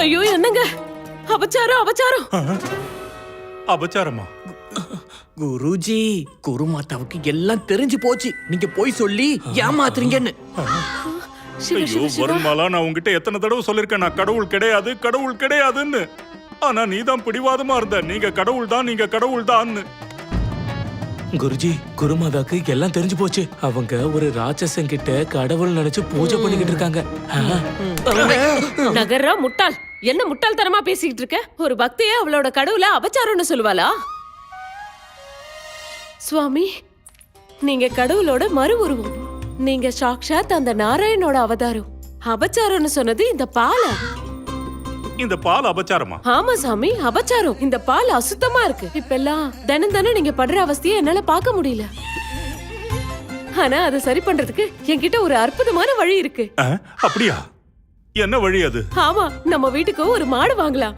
ஐயோ என்னங்க? அபச்சாரம் அபச்சாரம். அபச்சாரமா? குருஜி குருமாதாவுக்கு எல்லாம் தெரிஞ்சு போச்சு. நீங்க போய் சொல்லி ஏமாத்துறீங்கன்னு. ஐயோ வருண்மாலா நான் உங்ககிட்ட எத்தனை தடவை சொல்லிருக்கேன். நான் கடவுள் கிடையாது கடவுள் கிடையாதுன்னு. ஆனா நீ தான் பிடிவாதமா இருந்த. நீங்க கடவுள் தான் நீங்க கடவுள் தான்னு குருஜி குருமாதாக்கு எல்லாம் தெரிஞ்சு போச்சு. அவங்க ஒரு ராட்சசன் கிட்ட கடவுள் நினைச்சு பூஜை பண்ணிக்கிட்டு இருக்காங்க. நகர்றா முட்டாள். என்ன முட்டாள்தனமா பேசிக்கிட்டு இருக்க? ஒரு பக்தியே அவளோட கடவுளை அபச்சாரம்னு சொல்லுவாளா? சுவாமி நீங்க கடவுளோட மறு உருவம். நீங்க சாக்ஷாத் அந்த நாராயணோட அவதாரம். அபச்சாரம்னு சொன்னது இந்த பாலை. இந்த பால் அபச்சாரமா? ஆமா சாமி அபச்சாரம். இந்த பால் அசுத்தமா இருக்கு. இப்பெல்லாம் தினம் தினம் நீங்க படுற அவஸ்தையை என்னால பார்க்க முடியல. ஆனா அதை சரி பண்றதுக்கு என்கிட்ட ஒரு அற்புதமான வழி இருக்கு. ஆ, அப்படியா? என்ன வழி அது? ஆமா நம்ம வீட்டுக்கு ஒரு மாடு வாங்கலாம்.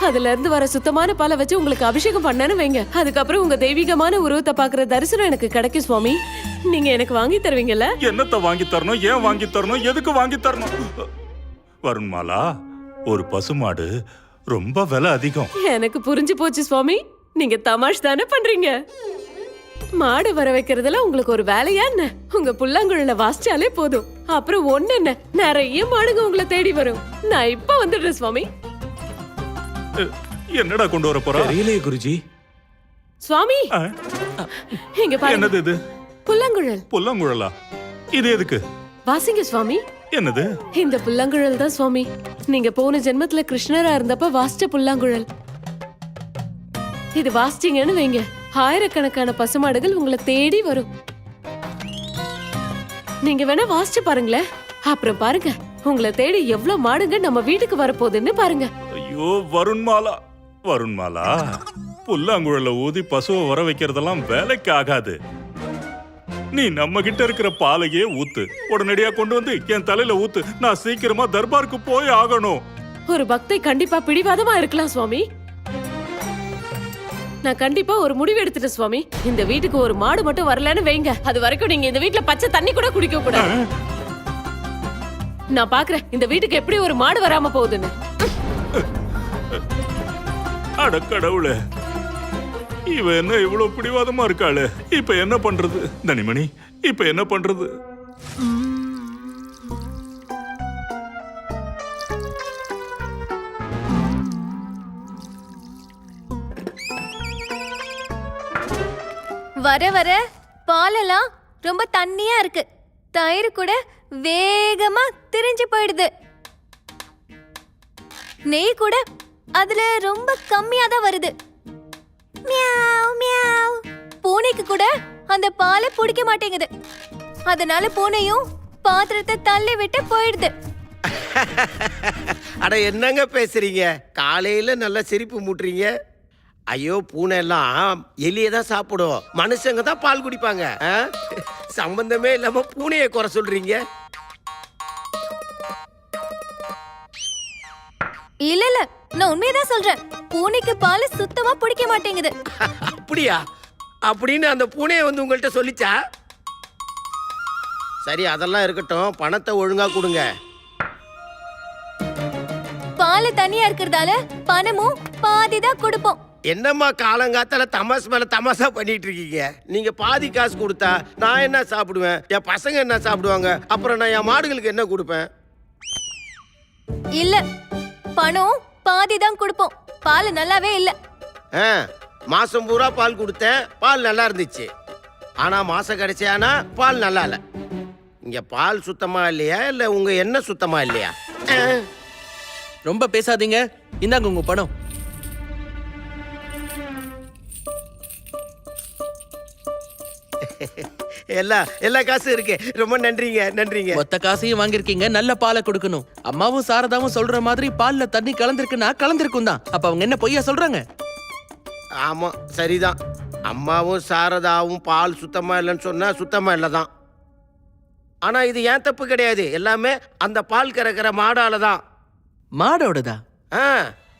அதுல இருந்து வர சுத்தமான பாலை வச்சு உங்களுக்கு அபிஷேகம் பண்ணனு வைங்க. அதுக்கப்புறம் உங்க தெய்வீகமான உருவத்தை பாக்குற தரிசனம் எனக்கு கிடைக்கும் சுவாமி. நீங்க எனக்கு வாங்கி தருவீங்கல்ல? என்னத்த வாங்கி தரணும்? ஏன் வாங்கி தரணும்? எதுக்கு வாங்கி தரணும்? வருண்மாலா ஒரு பசுமாடு ரொம்ப விலை அதிகம். எனக்கு புரிஞ்சு போச்சு சுவாமி. நீங்க தமாஷ் தானே பண்றீங்க? மாடு வர வைக்கிறதுல உங்களுக்கு ஒரு வேலையா என்ன? உங்க புல்லாங்குழல வாசிச்சாலே போதும். அப்புறம் ஒண்ணு என்ன? நிறைய மாடுங்க உங்களை தேடி வரும். நான் இப்ப வந்துடுறேன் சுவாமி. என்னடா கொண்டு வர போறா? தெரியலையே குருஜி. சுவாமி! இங்க பாருங்க. என்னது இது? புல்லாங்குழல். புல்லாங்குழலா? இது எதுக்கு? வாசிங்க சுவாமி. என்னது? இந்த புல்லாங்குழல் தான் சுவாமி. நீங்க போன ஜென்மத்துல கிருஷ்ணரா இருந்தப்ப வாசிச்ச புல்லாங்குழல். இது வாசிச்சீங்கன்னு வைங்க. ஆயிரக்கணக்கான பசுமாடுகள் உங்களை தேடி வரும். நீங்க வேணா வாசிச்சு பாருங்களேன். அப்புறம் பாருங்க உங்களை தேடி எவ்வளவு மாடுங்க நம்ம வீட்டுக்கு வரப்போகுதுன்னு பாருங்க. ஐயோ வருண்மாலா வருண்மாலா புல்லாங்குழல ஊதி பசுவை வர வைக்கிறதெல்லாம் வேலைக்கு ஆகாது. நீ நம்ம கிட்ட இருக்கிற பாலையே ஊத்து. உடனடியா கொண்டு வந்து என் தலையில ஊத்து. நான் சீக்கிரமா தர்பாருக்கு போய் ஆகணும். ஒரு பக்தை கண்டிப்பா பிடிவாதமா இருக்கலாம் சுவாமி. நான் கண்டிப்பா ஒரு முடிவு எடுத்துட்டேன் சுவாமி. இந்த வீட்டுக்கு ஒரு மாடு மட்டும் வரலன்னு வைங்க. அது வரைக்கும் நீங்க இந்த வீட்ல பச்சை தண்ணி கூட குடிக்க கூடாது. நான் பாக்குறேன் இந்த வீட்டுக்கு எப்படி ஒரு மாடு வராம போகுதுன்னு. அட கடவுளே. இவ என்ன இவ்வளவு பிடிவாதமா இருக்காளு? இப்ப என்ன பண்றது? தனிமணி இப்ப என்ன பண்றது? வர வர பாலெல்லாம் ரொம்ப தண்ணியா இருக்கு. தயிர் கூட வேகமா திரிஞ்சு போயிடுது. நெய் கூட அதுல ரொம்ப கம்மியா தான் வருது. மியாவ் மியாவ். பூனைக்கு கூட அந்த பாலை பிடிக்க மாட்டேங்குது. அதனால பூனையும் பாத்திரத்தை தள்ளி விட்டு போயிடுது. அட என்னங்க பேசுறீங்க? காலையில நல்லா சிரிப்பு மூட்டுறீங்க. ஐயோ பூனை எல்லாம் எலியை தான் சாப்பிடும். மனுஷங்க தான் பால் குடிப்பாங்க. ஆ? சம்பந்தமே இல்லாம பூனையை குறை சொல்றீங்க. இல்ல இல்ல. நான் உண்மையதான் சொல்றேன். பூனைக்கு பால் சுத்தமா பிடிக்க மாட்டேங்குது. அப்படியா? அப்படின்னு அந்த பூனையை வந்து உங்கள்கிட்ட சொல்லிச்சா? சரி அதெல்லாம் இருக்கட்டும். பணத்தை ஒழுங்கா கொடுங்க. பால் தனியா இருக்கிறதால பணமும் பாதி தான் கொடுப்போம். என்னம்மா காலங்காத்தால தமாஸ் மேல தமாசா பண்ணிட்டு இருக்கீங்க? நீங்க பாதி காசு கொடுத்தா நான் என்ன சாப்பிடுவேன்? என் பசங்க என்ன சாப்பிடுவாங்க? அப்புறம் நான் என் மாடுகளுக்கு என்ன கொடுப்பேன்? இல்ல பணம் பாதி தான் கொடுப்போம். பால் நல்லாவே இல்ல. ஆ மாசம் பூரா பால் கொடுத்தேன். பால் நல்லா இருந்துச்சு. ஆனா மாசம் கடைசியானா பால் நல்லா இல்ல. இங்க பால் சுத்தமா இல்லையா? இல்ல உங்க எண்ணெய் சுத்தமா இல்லையா? ரொம்ப பேசாதீங்க. இந்தாங்க உங்க பணம். எல்லா எல்லா காசும் இருக்கு. ரொம்ப நன்றிங்க நன்றிங்க. மொத்த காசையும் வாங்கிருக்கீங்க நல்ல பாலை கொடுக்கணும். அம்மாவும் சாரதாவும் சொல்ற மாதிரி பால்ல தண்ணி கலந்திருக்குன்னா கலந்திருக்கும் தான். அப்ப அவங்க என்ன பொய்யா சொல்றாங்க? ஆமா சரிதான். அம்மாவும் சாரதாவும் பால் சுத்தமா இல்லைன்னு சொன்னா சுத்தமா இல்லை தான் ஆனா இது ஏன் தப்பு கிடையாது? எல்லாமே அந்த பால் கறக்கிற மாடால தான் மாடோடதா? ஆ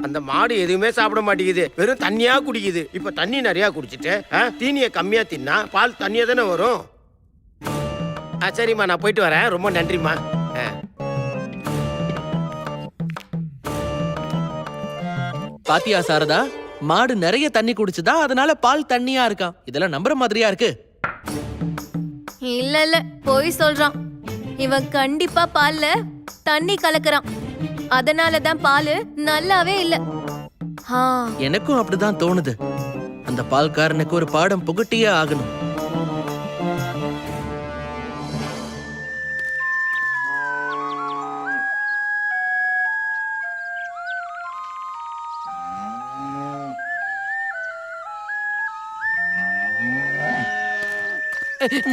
அந்த மாடு எதுவுமே சாப்பிட மாட்டேங்குது. வெறும் தண்ணியா குடிக்குது. இப்ப தண்ணி நிறைய குடிச்சிட்டு தீனியை கம்மியா தின்னா பால் தண்ணியா தானே வரும்? ஆ சரிம்மா நான் போயிட்டு வரேன். ரொம்ப நன்றிம்மா. ஆ. பாத்தியா சாரதா? மாடு நிறைய தண்ணி குடிச்சுதா? அதனால பால் தண்ணியா இருக்கான் இதெல்லாம் நம்புற மாதிரியா இருக்கு? இல்ல இல்ல. போய் சொல்றான். இவன் கண்டிப்பா பால்ல தண்ணி கலக்குறான். அதனால தான் பால் நல்லாவே இல்ல. ஆ. எனக்கும் அப்படிதான் தோணுது. அந்த பால்காரனுக்கு ஒரு பாடம் புகட்டியே ஆகணும்.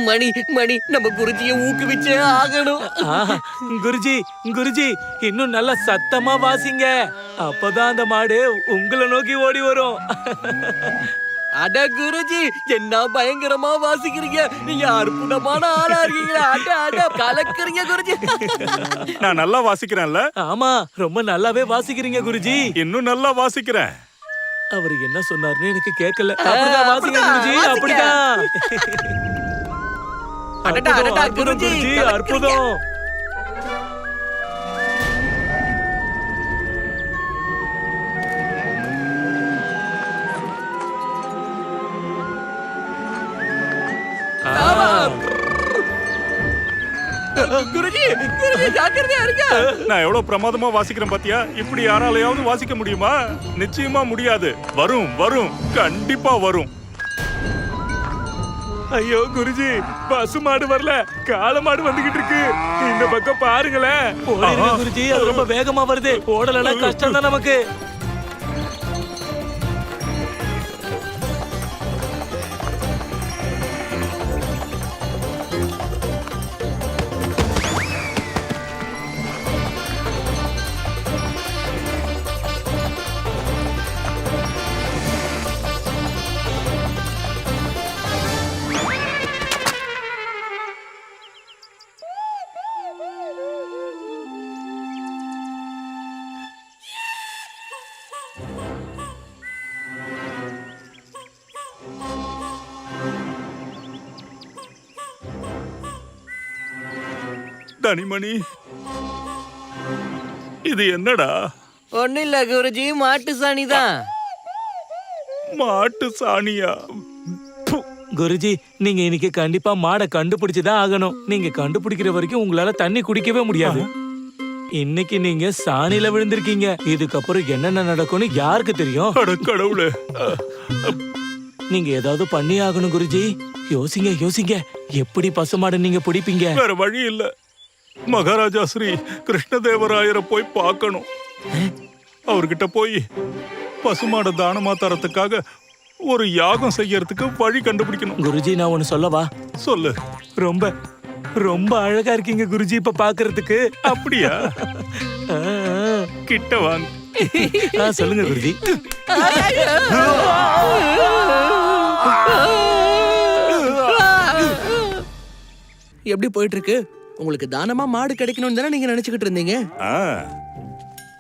மணி மணி நம்ம குருஜியை ஊக்குவிச்சே ஆகணும். குருஜி குருஜி இன்னும் நல்லா சத்தமா வாசிங்க. அப்பதான் அந்த மாடு உங்களை நோக்கி ஓடி வரும். அட குருஜி என்ன பயங்கரமா வாசிக்கிறீங்க? நீங்க அற்புதமான ஆளா இருக்கீங்க அட அட கலக்குறீங்க குருஜி. நான் நல்லா வாசிக்கிறேன்ல. ஆமா ரொம்ப நல்லாவே வாசிக்கிறீங்க குருஜி. இன்னும் நல்லா வாசிக்கிறேன். அவர் என்ன சொன்னாருன்னு எனக்கு கேட்கல. அப்படிதான் வாசிங்க குருஜி. அப்படிதான். அடடா, அற்புதம், அடடா, அற்புதம் குருஜி. அற்புதம். குருஜி குருஜி ஜாக்கிரதையா இருங்க. நான் எவ்வளவு பிரமாதமா வாசிக்கிறேன் பாத்தியா? இப்படி யாராலையாவது வாசிக்க முடியுமா? நிச்சயமா முடியாது. வரும் வரும். கண்டிப்பா வரும். ஐயோ குருஜி பசு மாடு வரல. காளை மாடு வந்துகிட்டு இருக்கு. இந்த பக்கம் பாருங்களேன். குருஜி. அது ரொம்ப வேகமா வருது. ஓடலன்னா கஷ்டம் தான் நமக்கு. தனிமணி இது என்னடா? ஒண்ணு இல்ல குருஜி மாட்டு சாணி தான் மாட்டு சாணியா. குருஜி நீங்க இன்னைக்கு கண்டிப்பா மாடை கண்டுபிடிச்சுதான் ஆகணும். நீங்க கண்டுபிடிக்கிற வரைக்கும் உங்களால தண்ணி குடிக்கவே முடியாது. இன்னைக்கு நீங்க சாணியில விழுந்திருக்கீங்க. இதுக்கப்புறம் என்னென்ன நடக்கும்னு யாருக்கு தெரியும்? அட கடவுளே. நீங்க ஏதாவது பண்ணி ஆகணும் குருஜி. யோசிங்க யோசிங்க. எப்படி பசுமாடு நீங்க பிடிப்பீங்க? வேற வழி இல்ல. மகாராஜா ஸ்ரீ கிருஷ்ணதேவராயரை போய் பார்க்கணும். அவர்கிட்ட போய் பசுமாட தானமா தரத்துக்காக ஒரு யாகம் செய்யறதுக்கு வழி கண்டுபிடிக்கணும். குருஜி நான் ஒன்னு சொல்லவா? சொல்லு. ரொம்ப ரொம்ப அழகா இருக்கீங்க குருஜி இப்ப பாக்குறதுக்கு. அப்படியா. கிட்ட வாங்க. சொல்லுங்க குருஜி. எப்படி போயிட்டு இருக்கு? உங்களுக்கு தானமா மாடு கிடைக்கணும்னு தானே நீங்க நினைச்சுக்கிட்டு இருந்தீங்க? ஆ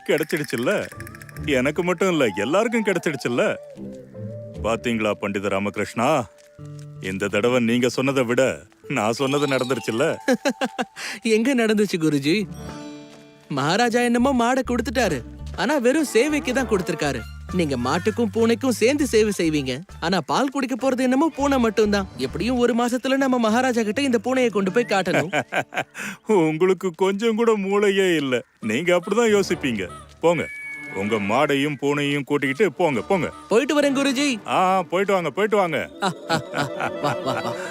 கிடைச்சிடுச்சுல்ல. எனக்கு மட்டும் இல்ல எல்லாருக்கும் கிடைச்சிடுச்சுல்ல. பாத்தீங்களா பண்டித ராமகிருஷ்ணா? இந்த தடவை நீங்க சொன்னதை விட நான் சொன்னது நடந்துருச்சுல்ல. எங்க நடந்துச்சு குருஜி? மகாராஜா என்னமோ மாடை கொடுத்துட்டாரு. ஆனா வெறும் சேவைக்கு தான் கொடுத்திருக்காரு. நீங்க மாட்டுக்கும் பூனைக்கும் சேர்ந்து சேவை செய்வீங்க. ஆனா பால் குடிக்க போறது என்னமோ பூனை மட்டும்தான். எப்படியும் ஒரு மாசத்துல நம்ம மகாராஜா கிட்ட இந்த பூனையை கொண்டு போய் காட்டணும். உங்களுக்கு கொஞ்சம் கூட மூளையே இல்ல. நீங்க அப்படிதான் யோசிப்பீங்க. போங்க. உங்க மாடையும் பூனையும் கூட்டிக்கிட்டு போங்க போங்க. போயிட்டு வரேன் குருஜி. ஆ போயிட்டு வாங்க போயிட்டு வாங்க.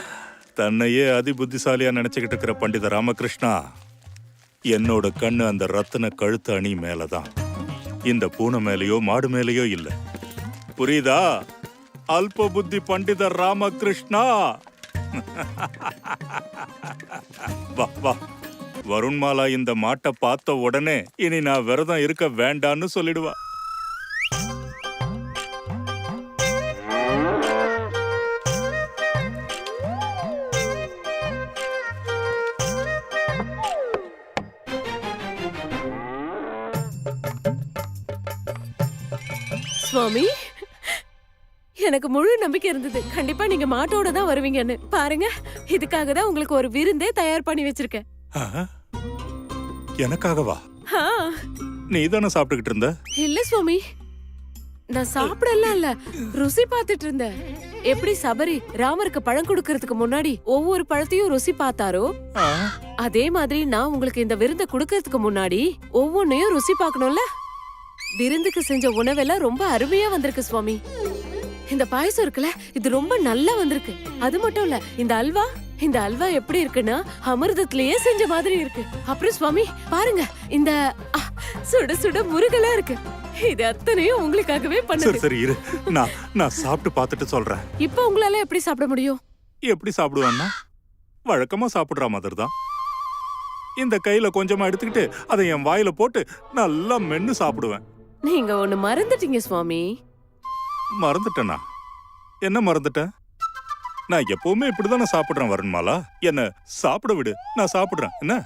தன்னையே அதி புத்திசாலியா நினைச்சுக்கிட்டு இருக்கிற பண்டித ராமகிருஷ்ணா என்னோட கண்ணு அந்த ரத்தின கழுத்து அணி மேலதான். இந்த பூனை மேலேயோ மாடு மேலேயோ இல்ல. புரியுதா? அல்ப புத்தி பண்டிதர் ராமகிருஷ்ணா! வா வா. வருண்மாலா இந்த மாட்டை பார்த்த உடனே இனி நான் விரதம் இருக்க வேண்டான்னு சொல்லிடுவா. எனக்கு முழு நம்பிக்கை இருந்தது. கண்டிப்பா நீங்க மாட்டோட தான் வருவீங்கன்னு. பாருங்க இதுக்காக தான் உங்களுக்கு ஒரு விருந்தே தயார் பண்ணி வச்சிருக்கேன். ஆ? எனக்காகவா? ஆ, நீ தானே சாப்பிட்டுக்கிட்டு இருந்த? இல்ல சுவாமி நான் சாப்பிடலாம் இல்ல. ருசி பார்த்துட்டு இருந்தேன். எப்படி சபரி ராமருக்கு பழம் கொடுக்கறதுக்கு முன்னாடி ஒவ்வொரு பழத்தையும் ருசி பார்த்தாரோ ஆ? அதே மாதிரி நான் உங்களுக்கு இந்த விருந்தை கொடுக்கறதுக்கு முன்னாடி ஒவ்வொன்னையும் ருசி பார்க்கணும்ல? விருந்துக்கு செஞ்ச உணவெல்லாம் ரொம்ப அருமையா வந்திருக்கு சுவாமி. இந்த பாயசம் இருக்குல்ல இது ரொம்ப நல்லா வந்திருக்கு. அது மட்டும் இல்ல இந்த அல்வா இந்த அல்வா எப்படி இருக்குன்னா அமிர்தத்திலேயே செஞ்ச மாதிரி இருக்கு. அப்புறம் சுவாமி பாருங்க இந்த சுட சுட முருகலா இருக்கு. இது அத்தனையும் உங்களுக்காகவே சரி பண்ணது. சரி இரு. நான் நான் சாப்பிட்டு பார்த்துட்டு சொல்றேன். இப்ப உங்களால எப்படி சாப்பிட முடியும்? எப்படி சாப்பிடுவேன்னா வழக்கமா சாப்பிடுற மாதிரி தான் இந்த கையில கொஞ்சமா எடுத்துக்கிட்டு அதை என் வாயில போட்டு நல்லா மென்னு சாப்பிடுவேன். நீங்க ஒண்ணு மறந்துட்டீங்க சுவாமி. மறந்துட்டேனா? என்ன மறந்துட்டேன் நான் எப்பவுமே இப்படிதான் நான் சாப்பிடுறேன் வருண்மாலா என்ன சாப்பிட விடு நான் சாப்பிடுறேன். என்ன?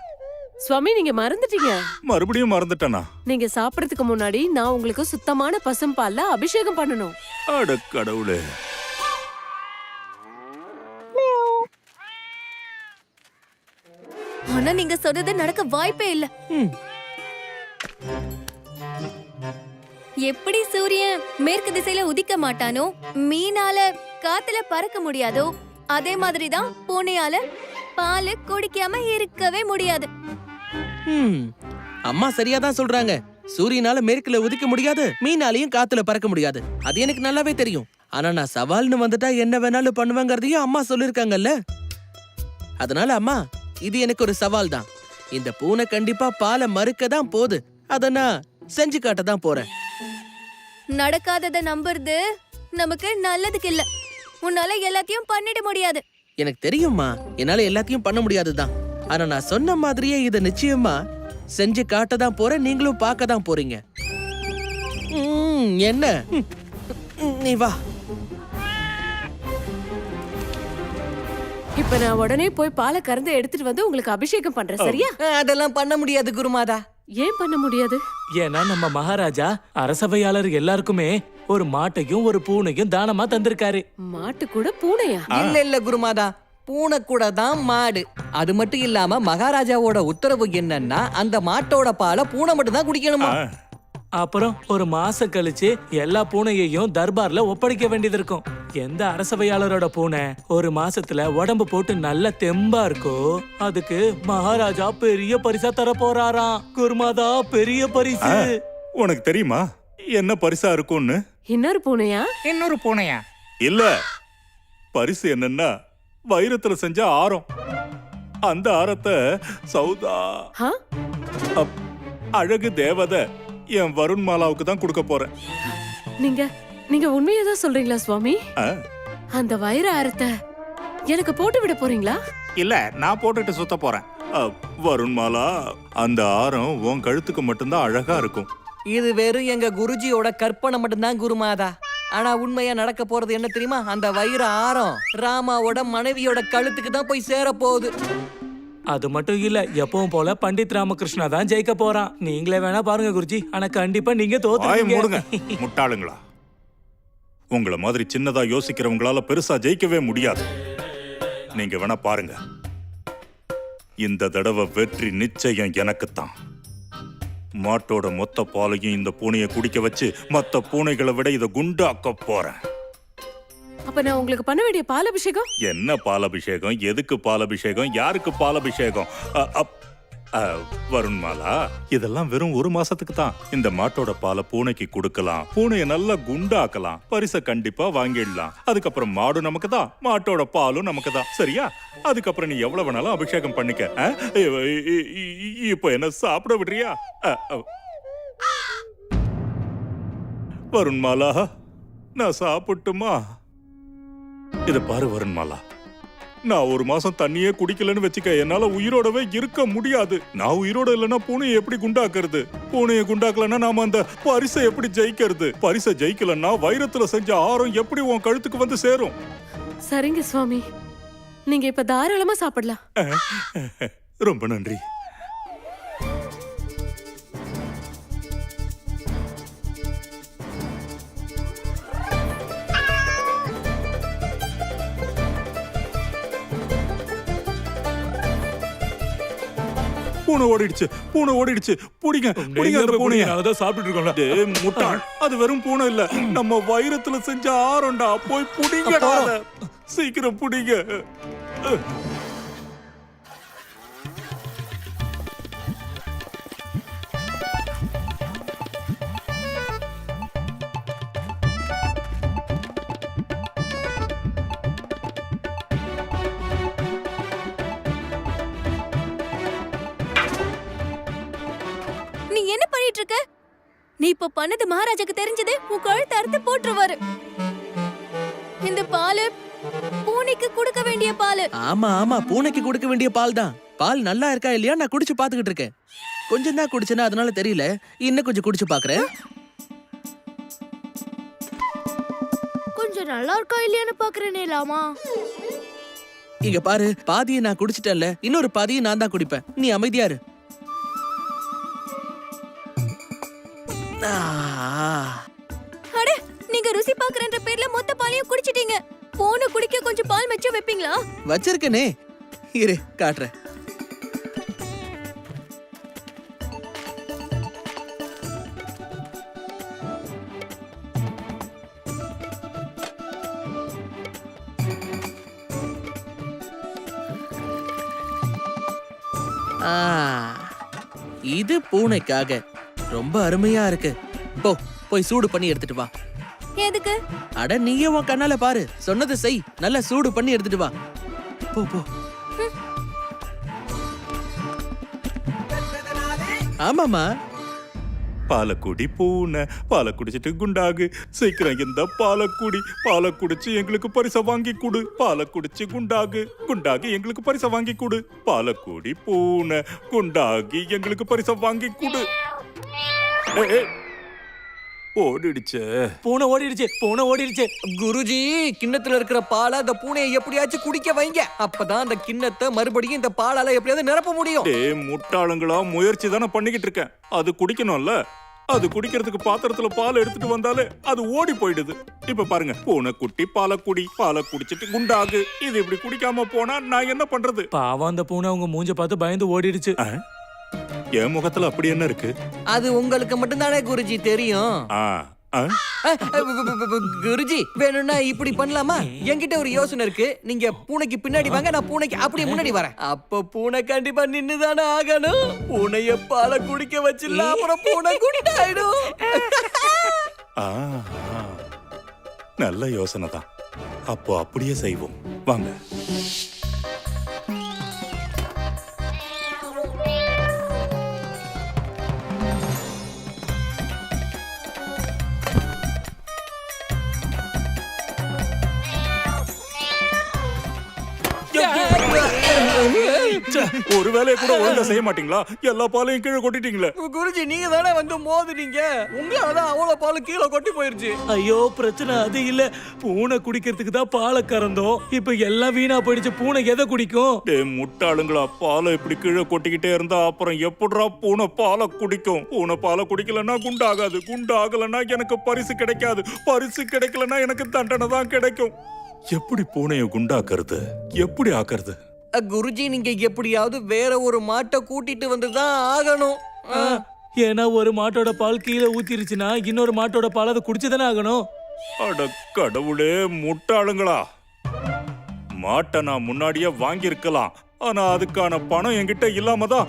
சுவாமி நீங்க மறந்துட்டீங்க. மறுபடியும் மறந்துட்டேனா? நீங்க சாப்பிடறதுக்கு முன்னாடி நான் உங்களுக்கு சுத்தமான பசும்பால்ல அபிஷேகம் பண்ணணும். அட கடவுளே. ஆனா நீங்க சொன்னது நடக்க வாய்ப்பே இல்ல. எப்படி சூரியன் மேற்கு திசையில உதிக்க மாட்டானோ மீனால காத்துல பறக்க முடியாதோ அதே மாதிரி தான் பூனையால பால் குடிக்காம இருக்கவே முடியாது. ம். அம்மா சரியா தான் சொல்றாங்க. சூரியனால மேற்குல உதிக்க முடியாது மீனாலையும் காத்துல பறக்க முடியாது. அது எனக்கு நல்லாவே தெரியும். ஆனா நான் சவால்னு வந்துட்டா என்ன வேணாலும் பண்ணுவேங்கிறதையும் அம்மா சொல்லிருக்காங்கல்ல. அதனால அம்மா இது எனக்கு ஒரு சவால் தான் இந்த பூனை கண்டிப்பா பாலை மறுக்க தான் போகுது. அதை நான் செஞ்சு காட்ட தான் போறேன். நடக்காதத நம்புறது நமக்கு நல்லதுக்கு இல்ல. உன்னால எல்லாத்தையும் பண்ணிட முடியாது. எனக்கு தெரியும்மா. என்னால எல்லாத்தையும் பண்ண முடியாதுதான். ஆனா நான் சொன்ன மாதிரியே இத நிச்சயமா செஞ்சு காட்ட தான் போறேன் நீங்களும் பார்க்க தான் போறீங்க. ம், என்ன? நீ வா. இப்ப நான் உடனே போய் பாலை கறந்து எடுத்துட்டு வந்து உங்களுக்கு அபிஷேகம் பண்றேன் சரியா? அதெல்லாம் பண்ண முடியாது குருமாதா. ஏன் பண்ண முடியாது? ஏன்னா நம்ம மகாராஜா அரசவையாளர் எல்லாருக்குமே ஒரு மாட்டையும் ஒரு பூனையும் தானமா தந்திருக்காரு. மாட்டு கூட பூனையா? இல்ல இல்ல குருமாதா. பூனை கூட தான் மாடு. அது மட்டும் இல்லாம மகாராஜாவோட உத்தரவு என்னன்னா அந்த மாட்டோட பாலை பூனை மட்டும் தான் குடிக்கணுமா அப்புறம் ஒரு மாசம் கழிச்சு எல்லா பூனையையும் தர்பார்ல ஒப்படைக்க வேண்டியது இருக்கும் எந்த அரசவையாளரோட பூனை ஒரு மாசத்துல உடம்பு போட்டு நல்ல தெம்பா இருக்கோ அதுக்கு மகாராஜா பெரிய பரிசா தர போறாராம் குருமாதா பெரிய பரிசு. உனக்கு தெரியுமா? என்ன பரிசா இருக்கும்னு? இன்னொரு பூனையா? இன்னொரு பூனையா? இல்ல. பரிசு என்னன்னா வைரத்துல செஞ்ச ஆரம். அந்த ஆரத்தை சௌதா அழகு தேவதை என் வருண் மாலாவுக்கு தான் கொடுக்க போறேன். நீங்க நீங்க உண்மையை தான் சொல்றீங்களா சுவாமி? ஆ, அந்த வயிறு ஆரத்தை எனக்கு போட்டு விட போறீங்களா? இல்ல நான் போட்டுட்டு சுத்த போறேன். அ, வருண் மாலா அந்த ஆரம் உன் கழுத்துக்கு மட்டும்தான் அழகா இருக்கும். இது வெறும் எங்க குருஜியோட கற்பனை மட்டும்தான் குருமாதா. ஆனா உண்மையா நடக்க போறது என்ன தெரியுமா? அந்த வயிறு ஆரம் ராமாவோட மனைவியோட கழுத்துக்கு தான் போய் சேர போகுது. அது மட்டும் இல்ல எப்பவும் போல பண்டித் ராமகிருஷ்ணா தான் ஜெயிக்க போறான். நீங்களே வேணா பாருங்க குருஜி ஆனா கண்டிப்பா நீங்க தோத்துருவீங்க. முட்டாளுங்களா? உங்கள மாதிரி சின்னதா யோசிக்கிறவங்களால பெருசா ஜெயிக்கவே முடியாது. நீங்க வேணா பாருங்க இந்த தடவை வெற்றி நிச்சயம் எனக்குத்தான். மாட்டோட மொத்த பாலையும் இந்த பூனையை குடிக்க வச்சு மத்த பூனைகளை விட இதை குண்டாக்க போறேன். அப்ப நான் உங்களுக்கு பண்ண வேண்டிய பால் அபிஷேகம் என்ன பாலபிஷேகம்? எதுக்கு பாலபிஷேகம்? யாருக்கு பாலபிஷேகம்? அ, அப், அ, வருண்மாலா? இதெல்லாம் வெறும் ஒரு மாசத்துக்கு தான். இந்த மாட்டோட பாலை பூனைக்கு கொடுக்கலாம். பூனையை நல்லா குண்டாக்கலாம். பரிசை கண்டிப்பா வாங்கிடலாம். அதுக்கப்புறம் மாடு நமக்கு தான். மாட்டோட பாலும் நமக்கு தான். சரியா? அதுக்கப்புறம் நீ எவ்வளவு வேணாலும் அபிஷேகம் பண்ணிக்க. அ? இ- இ- இ- இப்போ என்ன சாப்பிட விடுறியா? அ, அ. வருண்மாலா நான் சாப்பிட்டுமா? இத பாரு வருண்மாலா நான் ஒரு மாசம் தண்ணியே குடிக்கலன்னு வச்சுக்க என்னால உயிரோடவே இருக்க முடியாது. நான் உயிரோட இல்லைன்னா பூனையை எப்படி குண்டாக்குறது? பூனையை குண்டாக்கலன்னா நாம அந்த பரிசை எப்படி ஜெயிக்கிறது? பரிசை ஜெயிக்கலன்னா வைரத்துல செஞ்ச ஆரம் எப்படி உன் கழுத்துக்கு வந்து சேரும்? சரிங்க சுவாமி. நீங்க இப்ப தாராளமா சாப்பிடலாம். ரொம்ப நன்றி. பூனை ஓடிடுச்சு பூனை ஓடிடுச்சு. புடிங்க புடிங்க அந்த பூனைய. அதான் சாப்பிட்டு இருக்கோம்ல. டேய் முட்டாள். அது வெறும் பூனை இல்ல. நம்ம வைரத்துல செஞ்ச ஆரம்டா போய் புடிங்கடா அத. சீக்கிரம் புடிங்க. நீ என்ன பண்ணிட்டு இருக்க? நீ இப்ப பண்ணது மகாராஜாக்கு தெரிஞ்சது உன் கழுத்தை அறுத்து போட்டுருவாரு. இந்த பாலு பூனைக்கு கொடுக்க வேண்டிய பாலு. ஆமா ஆமா பூனைக்கு கொடுக்க வேண்டிய பால் தான் பால் நல்லா இருக்கா இல்லையா? நான் குடிச்சு பாத்துக்கிட்டு இருக்கேன். கொஞ்சம் தான் குடிச்சேன்னா அதனால தெரியல. இன்னும் கொஞ்சம் குடிச்சு பாக்குறேன் கொஞ்சம் நல்லா இருக்கா இல்லையான்னு பாக்குறேனே லாமா. இங்க பாரு பாதியை நான் குடிச்சிட்டேன்ல. இன்னொரு பாதியை நான் தான் குடிப்பேன். நீ அமைதியா அட நீங்க ருசி பாக்குறன்ற பேர்ல மொத்த பாலையும் குடிச்சிட்டீங்க. பூனை குடிக்க கொஞ்சம் பால் மிச்சம் வைப்பீங்களா? வச்சிருக்கனே. இரு காட்டுறேன். ஆ, இது பூனைக்காக. ரொம்ப அருமையா இருக்கு. போ போய் சூடு பண்ணி எடுத்துட்டு வா. எதுக்கு? அட நீயே உன் கண்ணால பாரு. சொன்னது செய். நல்லா சூடு பண்ணி எடுத்துட்டு வா. போ போ. ஆமாமா பாலை குடி பூனை பாலை குடிச்சிட்டு குண்டாகு. சீக்கிரம் இந்த பாலை குடி பாலை குடிச்சு எங்களுக்கு பரிசை வாங்கி கொடு. பாலை குடிச்சு குண்டாகு. குண்டாகி எங்களுக்கு பரிசை வாங்கி கொடு. பாலை குடி பூனை குண்டாகி எங்களுக்கு பரிசை வாங்கி கொடு. ஓடிடுச்சே. பூனை ஓடிடுச்சு பூனை ஓடிடுச்சு. குருஜி கிண்ணத்துல இருக்கிற பாலை அந்த பூனையை எப்படியாச்சும் குடிக்க வைங்க. அப்பதான் அந்த கிண்ணத்தை மறுபடியும் இந்த பாலால எப்படியாவது நிரப்ப முடியும். டேய் முட்டாளுங்களா முயற்சி தானே பண்ணிக்கிட்டு இருக்கேன். அது குடிக்கணும்ல? அது குடிக்கிறதுக்கு பாத்திரத்துல பால் எடுத்துட்டு வந்தாலே அது ஓடி போயிடுது. இப்ப பாருங்க பூனை குட்டி பாலை குடி பாலை குடிச்சிட்டு குண்டாகு. இது இப்படி குடிக்காம போனா நான் என்ன பண்றது? பாவம் அந்த பூனை உங்க மூஞ்ச பார்த்து பயந்து ஓடிடுச்சு? என் முகத்துல அப்படி என்ன இருக்கு? அது உங்களுக்கு மட்டும்தானே குருஜி தெரியும்? ஆ ஆ? அஹ், அஹ், ப- ப- ப- குருஜி வேணும்னா இப்படி பண்ணலாமா? என்கிட்ட ஒரு யோசனை இருக்கு. நீங்க பூனைக்கு பின்னாடி வாங்க நான் பூனைக்கு அப்படியே முன்னாடி வரேன். அப்ப பூனை கண்டிப்பா நின்னுதானே ஆகணும். பூனைய பாலை குடிக்க வச்சிடலாம் அப்புறம் பூனை குடிட்டாயிடும் ஆ, ஆ. நல்ல யோசனை தான் அப்போ அப்படியே செய்வோம். வாங்க. ஒரு வேலையை கூட ஒழுங்கா செய்ய மாட்டீங்களா? எல்லா பாலையும் கீழே கொட்டிட்டீங்களே. குருஜி நீங்க தானே வந்து மோதுனீங்க? உங்களாலதான் அவ்வளவு பால் கீழே கொட்டி போயிருச்சு. ஐயோ பிரச்சனை அது இல்ல. பூனை குடிக்கிறதுக்கு தான் பாலை கறந்தோம். இப்ப எல்லாம் வீணா போயிடுச்சு. பூனை எதை குடிக்கும்? டேய் முட்டாளுங்களா பாலை இப்படி கீழே கொட்டிக்கிட்டே இருந்தா அப்புறம் எப்படிடா பூனை பாலை குடிக்கும்? பூனை பாலை குடிக்கலன்னா குண்டாகாது. குண்டாகலன்னா எனக்கு பரிசு கிடைக்காது. பரிசு கிடைக்கலன்னா எனக்கு தண்டனை தான் கிடைக்கும். எப்படி பூனையை குண்டாக்குறது? எப்படி ஆக்குறது? குருஜி நீங்க எப்படியாவது வேற ஒரு மாட்டை கூட்டிட்டு வந்து தான் ஆகணும். ஏன்னா ஒரு மாட்டோட பால் கீழே ஊத்திருச்சுன்னா இன்னொரு மாட்டோட பால் அதை குடிச்சுதானே ஆகணும். அட கடவுளே முட்டாளுங்களா. மாட்டை நான் முன்னாடியே வாங்கியிருக்கலாம். ஆனா அதுக்கான பணம் என்கிட்ட இல்லாம தான்.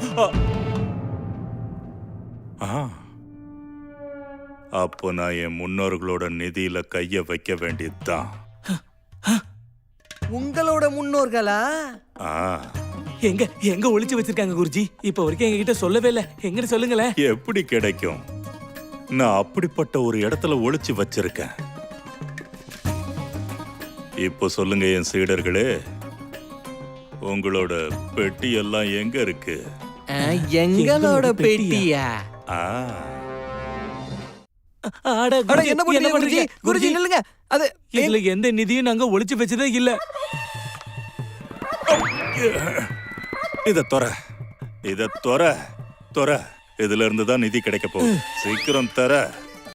அப்போ நான் என் முன்னோர்களோட நிதியில கைய வைக்க வேண்டியதுதான். உங்களோட முன்னோர்களா? ஆ. எங்க எங்க ஒளிச்சு வச்சிருக்காங்க குருஜி? இப்ப வரைக்கும் எங்ககிட்ட சொல்லவே இல்ல. எங்கன்னு சொல்லுங்களேன். எப்படி கிடைக்கும்? நான் அப்படிப்பட்ட ஒரு இடத்துல ஒளிச்சு வச்சிருக்கேன். இப்போ சொல்லுங்க என் சீடர்களே உங்களோட பெட்டி எல்லாம் எங்க இருக்கு? எங்களோட பெட்டியா? ஆ. ஆட அட குருஜி, என்ன பண்றீங்க? குருஜி? பண்றீங்க? குருஜி நில்லுங்க. அது இதுல எந்த நிதியும் நாங்க ஒளிச்சு வச்சதே இல்ல. இத தொற. இத தொற. தொற. இதுல இருந்து தான் நிதி கிடைக்க போகுது. சீக்கிரம் தர.